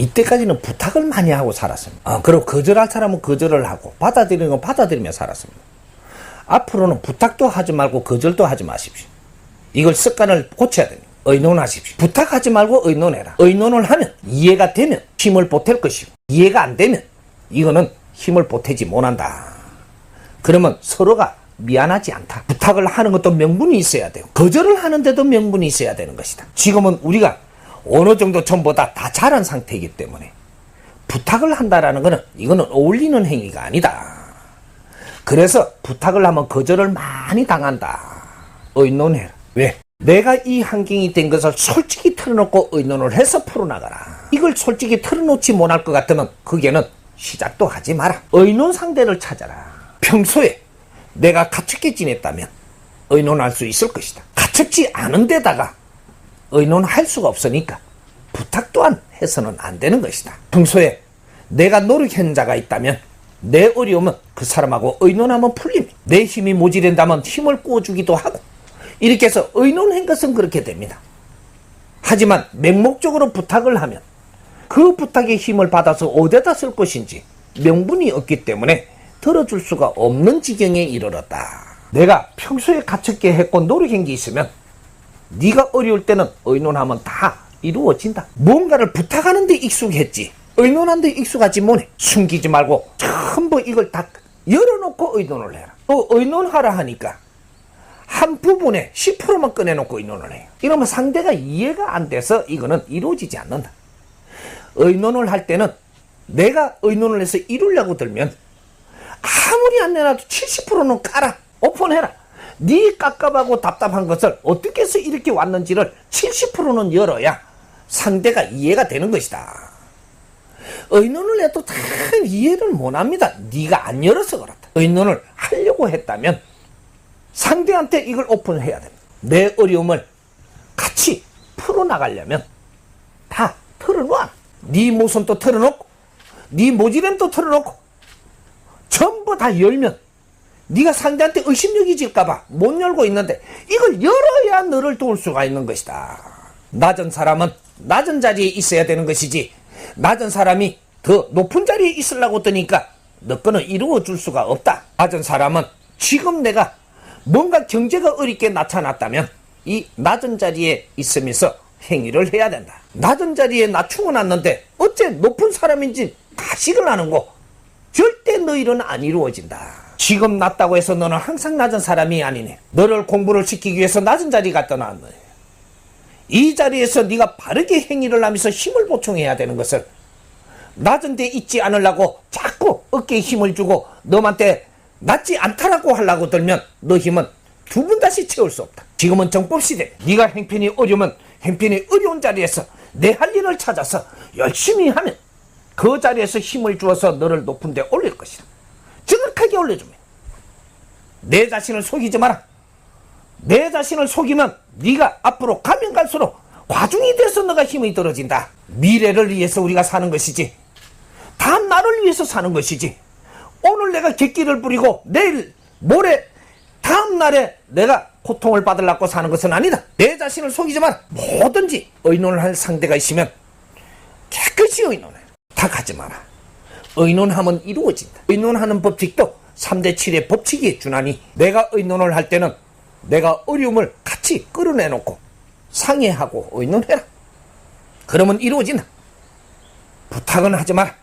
이때까지는 부탁을 많이 하고 살았습니다. 어, 그리고 거절할 사람은 거절을 하고 받아들이는 건 받아들이며 살았습니다. 앞으로는 부탁도 하지 말고 거절도 하지 마십시오. 이걸 습관을 고쳐야 됩니다. 의논하십시오. 부탁하지 말고 의논해라. 의논을 하면 이해가 되면 힘을 보탤 것이고 이해가 안 되면 이거는 힘을 보태지 못한다. 그러면 서로가 미안하지 않다. 부탁을 하는 것도 명분이 있어야 되고 거절을 하는데도 명분이 있어야 되는 것이다. 지금은 우리가 어느 정도 전보다 다 자란 상태이기 때문에 부탁을 한다라는 것은 이거는 어울리는 행위가 아니다. 그래서 부탁을 하면 거절을 많이 당한다. 의논해라. 왜? 내가 이 환경이 된 것을 솔직히 털어놓고 의논을 해서 풀어나가라. 이걸 솔직히 털어놓지 못할 것 같으면 그게는 시작도 하지 마라. 의논 상대를 찾아라. 평소에 내가 가축게 지냈다면 의논할 수 있을 것이다. 가축지 않은 데다가 의논할 수가 없으니까 부탁 또한 해서는 안 되는 것이다. 평소에 내가 노력한 자가 있다면 내 어려움은 그 사람하고 의논하면 풀립니다. 내 힘이 모자란다면 힘을 구워주기도 하고 이렇게 해서 의논한 것은 그렇게 됩니다. 하지만 맹목적으로 부탁을 하면 그 부탁의 힘을 받아서 어디다 쓸 것인지 명분이 없기 때문에 들어줄 수가 없는 지경에 이르렀다. 내가 평소에 갖췄게 했고 노력한 게 있으면 네가 어려울 때는 의논하면 다 이루어진다. 뭔가를 부탁하는데 익숙했지. 의논하는데 익숙하지 못해. 숨기지 말고 전부 이걸 다 열어놓고 의논을 해라. 또 의논하라 하니까 한 부분에 10%만 꺼내놓고 의논을 해요. 이러면 상대가 이해가 안 돼서 이거는 이루어지지 않는다. 의논을 할 때는 내가 의논을 해서 이루려고 들면 아무리 안 내놔도 70%는 깔아. 오픈해라. 네 깝깝하고 답답한 것을 어떻게 해서 이렇게 왔는지를 70%는 열어야 상대가 이해가 되는 것이다. 의논을 해도 다 이해를 못합니다. 네가 안 열어서 그렇다. 의논을 하려고 했다면 상대한테 이걸 오픈해야 됩니다. 내 어려움을 같이 풀어나가려면 다 털어놔. 네 모순도 털어놓고 네 모질램도 털어놓고 전부 다 열면 네가 상대한테 의심력이 질까봐 못 열고 있는데 이걸 열어야 너를 도울 수가 있는 것이다. 낮은 사람은 낮은 자리에 있어야 되는 것이지 낮은 사람이 더 높은 자리에 있으려고 드니까 너 거는 이루어 줄 수가 없다. 낮은 사람은 지금 내가 뭔가 경제가 어렵게 나타났다면 이 낮은 자리에 있으면서 행위를 해야 된다. 낮은 자리에 낮추어 놨는데 어째 높은 사람인지 가식을 하는 거 절대 너 일은 안 이루어진다. 지금 낮다고 해서 너는 항상 낮은 사람이 아니네. 너를 공부를 시키기 위해서 낮은 자리 갖다 놨네. 이 자리에서 네가 바르게 행위를 하면서 힘을 보충해야 되는 것을 낮은 데 있지 않으려고 자꾸 어깨에 힘을 주고 너한테 낮지 않다라고 하려고 들면 너 힘은 두번 다시 채울 수 없다. 지금은 정법 시대. 네가 행편이 어려우면 행편이 어려운 자리에서 내 할 일을 찾아서 열심히 하면 그 자리에서 힘을 주어서 너를 높은 데 올릴 것이다. 정확하게 올려주면 내 자신을 속이지 마라. 내 자신을 속이면 네가 앞으로 가면 갈수록 과중이 돼서 너가 힘이 떨어진다. 미래를 위해서 우리가 사는 것이지. 다음 날을 위해서 사는 것이지. 오늘 내가 객기를 부리고 내일 모레 다음 날에 내가 고통을 받으려고 사는 것은 아니다. 내 자신을 속이지 마라. 뭐든지 의논을 할 상대가 있으면 깨끗이 의논해. 다 가지 마라. 의논하면 이루어진다. 의논하는 법칙도 3대 7의 법칙에 준하니 내가 의논을 할 때는 내가 어려움을 같이 끌어내놓고 상의하고 의논해라. 그러면 이루어진다. 부탁은 하지 마라.